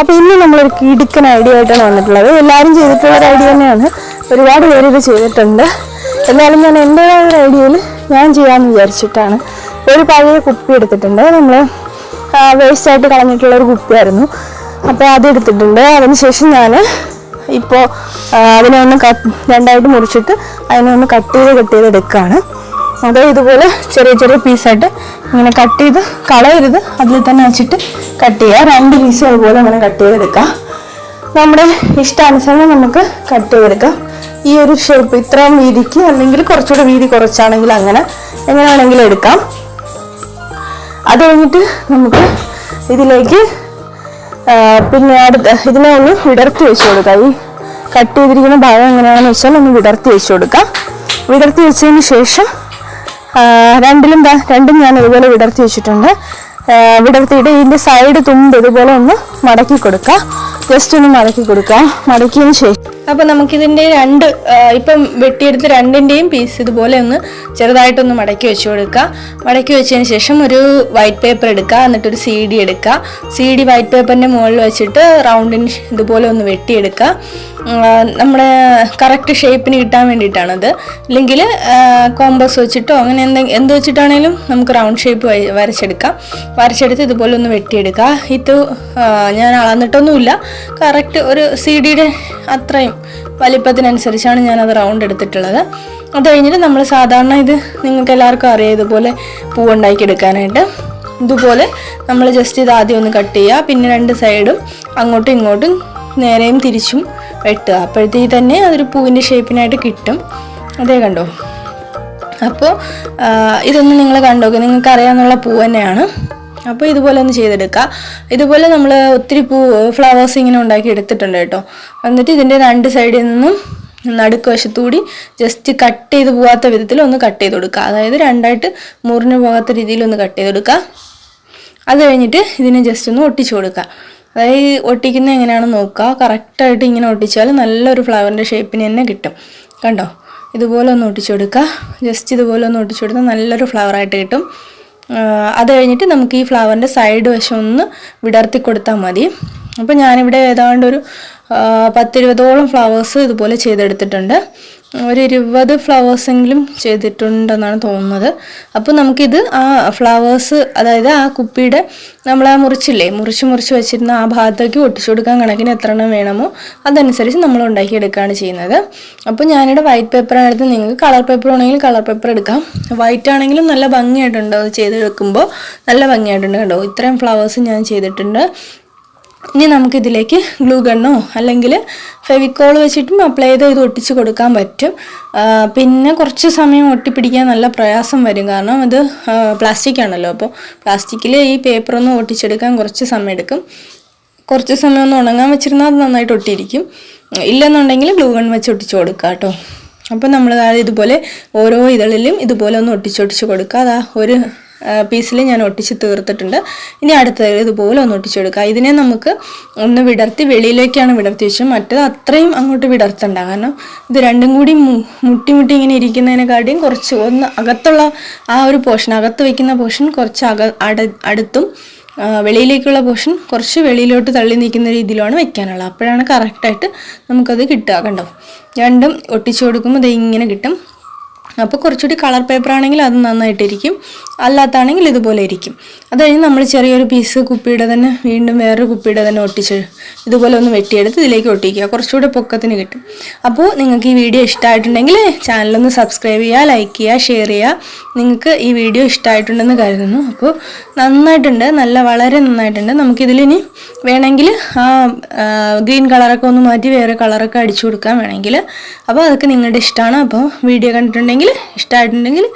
അപ്പോൾ ഇന്ന് നമ്മളൊരു കിടുക്കൻ ഐഡിയ ആയിട്ടാണ് വന്നിട്ടുള്ളത്. എല്ലാവരും ചെയ്തിട്ടുള്ള ഒരു ഐഡിയ തന്നെയാണ്. ഒരുപാട് പേര് ഇത് ചെയ്തിട്ടുണ്ട്. എന്നാലും ഞാൻ എന്റേതായ ഒരു ഐഡിയയിൽ ഞാൻ ചെയ്യാമെന്ന് വിചാരിച്ചിട്ടാണ് ഒരു പഴയ കുപ്പി എടുത്തിട്ടുണ്ട്. നമ്മൾ വേസ്റ്റായിട്ട് കളഞ്ഞിട്ടുള്ള ഒരു കുപ്പിയായിരുന്നു. അപ്പോൾ അത് എടുത്തിട്ടുണ്ട്. അതിനുശേഷം ഞാൻ ഇപ്പോൾ അതിനെ ഒന്ന് കട്ട് രണ്ടായിട്ട് മുറിച്ചിട്ട് അതിനെ ഒന്ന് കട്ട് ചെയ്ത് കട്ട് ചെയ്ത് എടുക്കുകയാണ് അത് ഇതുപോലെ ചെറിയ ചെറിയ പീസായിട്ട് ഇങ്ങനെ കട്ട് ചെയ്ത് കളയരുത്. അതിൽ തന്നെ വെച്ചിട്ട് കട്ട് ചെയ്യുക. രണ്ട് പീസ് അതുപോലെ അങ്ങനെ കട്ട് ചെയ്തെടുക്കാം നമ്മുടെ ഇഷ്ടാനുസരണം നമുക്ക് കട്ട് ചെയ്തെടുക്കാം. ഈ ഒരു ഷേപ്പ് ഇത്രയും വീതിക്ക് അല്ലെങ്കിൽ കുറച്ചുകൂടെ വീതി കുറച്ചാണെങ്കിൽ അങ്ങനെ എങ്ങനെയാണെങ്കിലും എടുക്കാം. അത് കഴിഞ്ഞിട്ട് നമുക്ക് ഇതിലേക്ക് പിന്നെ അടുത്ത ഇതിനെ ഒന്ന് വിടർത്തി വെച്ച് കൊടുക്കാം. ഈ കട്ട് ചെയ്തിരിക്കുന്ന ഭാഗം എങ്ങനെയാണെന്ന് വെച്ചാൽ ഒന്ന് വിടർത്തി വെച്ച് കൊടുക്കാം. വിടർത്തി വെച്ചതിന് ശേഷം രണ്ടിലും രണ്ടും ഞാൻ ഇതുപോലെ വിടർത്തി വെച്ചിട്ടുണ്ട്. വിടർത്തിയിട്ട് ഇതിന്റെ സൈഡ് തുമ്പ് ഇതുപോലെ ഒന്ന് മടക്കി കൊടുക്കുക ജസ്റ്റ് ഒന്ന് മടക്കി കൊടുക്കുക മടക്കിയതിന് ശേഷം അപ്പോൾ നമുക്കിതിന്റെ രണ്ട് ഇപ്പം വെട്ടിയെടുത്ത് രണ്ടിന്റെയും പീസ് ഇതുപോലെ ഒന്ന് ചെറുതായിട്ടൊന്ന് മടക്കി വെച്ച് കൊടുക്കുക. മടക്കി വെച്ചതിന് ശേഷം ഒരു വൈറ്റ് പേപ്പർ എടുക്കുക എന്നിട്ടൊരു സി ഡി എടുക്കുക. സി ഡി വൈറ്റ് പേപ്പറിന്റെ മുകളിൽ വെച്ചിട്ട് റൗണ്ടിന് ഇതുപോലെ ഒന്ന് വെട്ടിയെടുക്കുക. നമ്മുടെ കറക്റ്റ് ഷേപ്പിന് കിട്ടാൻ വേണ്ടിയിട്ടാണത്. അല്ലെങ്കിൽ കോമ്പസ് വെച്ചിട്ടോ അങ്ങനെ എന്തെങ്കിലും എന്ത് വെച്ചിട്ടാണേലും നമുക്ക് റൗണ്ട് ഷേപ്പ് വരച്ചെടുക്കാം. വരച്ചെടുത്ത് ഇതുപോലെ ഒന്ന് വെട്ടിയെടുക്കുക. ഇത് ഞാൻ അളന്നിട്ടൊന്നുമില്ല. കറക്റ്റ് ഒരു സി ഡിയുടെ അത്രയും വലിപ്പത്തിനനുസരിച്ചാണ് ഞാനത് റൗണ്ട് എടുത്തിട്ടുള്ളത്. അത് കഴിഞ്ഞിട്ട് നമ്മൾ സാധാരണ ഇത് നിങ്ങൾക്ക് എല്ലാവർക്കും അറിയാം ഇതുപോലെ പൂവുണ്ടാക്കി എടുക്കാനായിട്ട് ഇതുപോലെ നമ്മൾ ജസ്റ്റ് ഇത് ആദ്യം ഒന്ന് കട്ട് ചെയ്യുക. പിന്നെ രണ്ട് സൈഡും അങ്ങോട്ടും ഇങ്ങോട്ടും നേരെയും തിരിച്ചും വെട്ടുക. അപ്പോഴത്തേക്ക് തന്നെ അതൊരു പൂവിന്റെ ഷേപ്പിനായിട്ട് കിട്ടും. അതേ കണ്ടോ? അപ്പോൾ ഇതൊന്ന് നിങ്ങൾ കണ്ടോക്കെ. നിങ്ങൾക്ക് അറിയാവുന്നുള്ള പൂ തന്നെയാണ്. അപ്പോൾ ഇതുപോലെ ഒന്ന് ചെയ്തെടുക്കുക ഇതുപോലെ നമ്മൾ ഒത്തിരി പൂ ഫ്ലവേഴ്സ് ഇങ്ങനെ ഉണ്ടാക്കി എടുത്തിട്ടുണ്ട് കേട്ടോ. എന്നിട്ട് ഇതിന്റെ രണ്ട് സൈഡിൽ നിന്നും നടുക്ക് വശത്തുകൂടി ജസ്റ്റ് കട്ട് ചെയ്ത് പോകാത്ത വിധത്തിൽ ഒന്ന് കട്ട് ചെയ്ത് കൊടുക്കുക അതായത് രണ്ടായിട്ട് മുറിഞ്ഞു പോകാത്ത രീതിയിൽ ഒന്ന് കട്ട് ചെയ്ത് കൊടുക്കുക അത് കഴിഞ്ഞിട്ട് ഇതിനെ ജസ്റ്റ് ഒന്ന് ഒട്ടിച്ചു കൊടുക്കുക അതായത് ഒട്ടിക്കുന്ന ഒട്ടിക്കുന്നത് എങ്ങനെയാണെന്ന് നോക്കുക. കറക്റ്റായിട്ട് ഇങ്ങനെ ഒട്ടിച്ചാൽ നല്ലൊരു ഫ്ലവറിന്റെ ഷേപ്പിന് തന്നെ കിട്ടും. കണ്ടോ? ഇതുപോലെ ഒന്ന് ഒട്ടിച്ചു കൊടുക്കുക. ജസ്റ്റ് ഇതുപോലെ ഒന്ന് ഒട്ടിച്ചു കൊടുത്താൽ നല്ലൊരു ഫ്ലവറായിട്ട് കിട്ടും. അത് കഴിഞ്ഞിട്ട് നമുക്ക് ഈ ഫ്ലവറിന്റെ സൈഡ് വശം ഒന്ന് വിടർത്തി കൊടുത്താൽ മതി. അപ്പോൾ ഞാനിവിടെ ഏതാണ്ട് ഒരു പത്തിരുപതോളം ഫ്ലവേഴ്സ് ഇതുപോലെ ചെയ്തെടുത്തിട്ടുണ്ട്. ഒരു ഇരുപത് ഫ്ലവേഴ്സെങ്കിലും ചെയ്തിട്ടുണ്ടെന്നാണ് തോന്നുന്നത്. അപ്പോൾ നമുക്കിത് ആ ഫ്ലവേഴ്സ് അതായത് ആ കുപ്പിയുടെ നമ്മൾ ആ മുറിച്ചില്ലേ മുറിച്ച് മുറിച്ച് വെച്ചിരുന്ന ആ ഭാഗത്തേക്ക് ഒട്ടിച്ചു കൊടുക്കാൻ കണക്കിന് എത്ര എണ്ണം വേണമോ അതനുസരിച്ച് നമ്മൾ ഉണ്ടാക്കിയെടുക്കുകയാണ് ചെയ്യുന്നത്. അപ്പോൾ ഞാനിവിടെ വൈറ്റ് പേപ്പറാണ് എടുത്ത് നിങ്ങൾക്ക് കളർ പേപ്പർ ആണെങ്കിൽ കളർ പേപ്പർ എടുക്കാം. വൈറ്റ് ആണെങ്കിലും നല്ല ഭംഗിയായിട്ടുണ്ട്. അത് ചെയ്തെടുക്കുമ്പോൾ നല്ല ഭംഗിയായിട്ടുണ്ട് കേട്ടോ ഇത്രയും ഫ്ലവേഴ്സ് ഞാൻ ചെയ്തിട്ടുണ്ട്. ഇനി നമുക്കിതിലേക്ക് ഗ്ലൂ ഗണ്ണോ അല്ലെങ്കിൽ ഫെവിക്കോൾ വെച്ചിട്ടും അപ്ലൈ ചെയ്ത് ഇത് ഒട്ടിച്ച് കൊടുക്കാൻ പറ്റും. പിന്നെ കുറച്ച് സമയം ഒട്ടിപ്പിടിക്കാൻ നല്ല പ്രയാസം വരും. കാരണം അത് പ്ലാസ്റ്റിക് ആണല്ലോ. അപ്പോൾ പ്ലാസ്റ്റിക്കിൽ ഈ പേപ്പറൊന്നും ഒട്ടിച്ചെടുക്കാൻ കുറച്ച് സമയം എടുക്കും. കുറച്ച് സമയം ഒന്ന് ഉണങ്ങാൻ വെച്ചിരുന്നാൽ അത് നന്നായിട്ട് ഒട്ടിയിരിക്കും. ഇല്ലെന്നുണ്ടെങ്കിൽ ഗ്ലൂ ഗൺ വെച്ച് ഒട്ടിച്ച് കൊടുക്കുക കേട്ടോ അപ്പോൾ നമ്മൾ ഇതുപോലെ ഓരോ ഇതളിലും ഇതുപോലെ ഒന്ന് ഒട്ടിച്ചൊട്ടിച്ച് കൊടുക്കുക അതാ ഒരു പീസിൽ ഞാൻ ഒട്ടിച്ച് തീർത്തിട്ടുണ്ട്. ഇനി അടുത്തത് ഇതുപോലെ ഒന്ന് ഒട്ടിച്ചെടുക്കുക. ഇതിനെ നമുക്ക് ഒന്ന് വിടർത്തി വെളിയിലേക്കാണ് വിടർത്തി വെച്ചത്. മറ്റേത് അത്രയും അങ്ങോട്ട് വിടർത്തണ്ട. കാരണം ഇത് രണ്ടും കൂടി മുട്ടിമുട്ടി മുട്ടി മുട്ടി ഇങ്ങനെ ഇരിക്കുന്നതിനെക്കാട്ടിയും കുറച്ച് ഒന്ന് അകത്തുള്ള ആ ഒരു പോർഷൻ അകത്ത് വയ്ക്കുന്ന പോർഷൻ കുറച്ച് അക അടുത്തും വെളിയിലേക്കുള്ള പോർഷൻ കുറച്ച് വെളിയിലോട്ട് തള്ളി നിൽക്കുന്ന രീതിയിലാണ് വെക്കാനുള്ളത്. അപ്പോഴാണ് കറക്റ്റായിട്ട് നമുക്കത് കിട്ടുക കണ്ടോ? രണ്ടും ഒട്ടിച്ചു കൊടുക്കുമ്പോൾ ഇത് ഇങ്ങനെ കിട്ടും. അപ്പോൾ കുറച്ചുകൂടി കളർ പേപ്പർ ആണെങ്കിൽ അത് നന്നായിട്ടിരിക്കും. അല്ലാത്താണെങ്കിൽ ഇതുപോലെ ഇരിക്കും. അത് കഴിഞ്ഞ് നമ്മൾ ചെറിയൊരു പീസ് കുപ്പിയുടെ തന്നെ വീണ്ടും വേറൊരു കുപ്പിയുടെ തന്നെ ഒട്ടിച്ച് ഇതുപോലെ ഒന്ന് വെട്ടിയെടുത്ത് ഇതിലേക്ക് ഒട്ടിക്കുക. കുറച്ചുകൂടെ പൊക്കത്തിന് കിട്ടും. അപ്പോൾ നിങ്ങൾക്ക് ഈ വീഡിയോ ഇഷ്ടമായിട്ടുണ്ടെങ്കിൽ ചാനലൊന്ന് സബ്സ്ക്രൈബ് ചെയ്യുക ലൈക്ക് ചെയ്യുക ഷെയർ ചെയ്യുക. നിങ്ങൾക്ക് ഈ വീഡിയോ ഇഷ്ടമായിട്ടുണ്ടെന്ന് കരുതുന്നു. അപ്പോൾ നന്നായിട്ടുണ്ട്. നല്ല വളരെ നന്നായിട്ടുണ്ട്. നമുക്കിതിലിനി വേണമെങ്കിൽ ആ ഗ്രീൻ കളറൊക്കെ ഒന്ന് മാറ്റി വേറെ കളറൊക്കെ അടിച്ചു കൊടുക്കാൻ വേണമെങ്കിൽ. അപ്പോൾ അതൊക്കെ നിങ്ങളുടെ ഇഷ്ടമാണ്. അപ്പോൾ വീഡിയോ കണ്ടിട്ടുണ്ടെങ്കിൽ ഇഷ്ടമായിട്ടുണ്ടെങ്കിൽ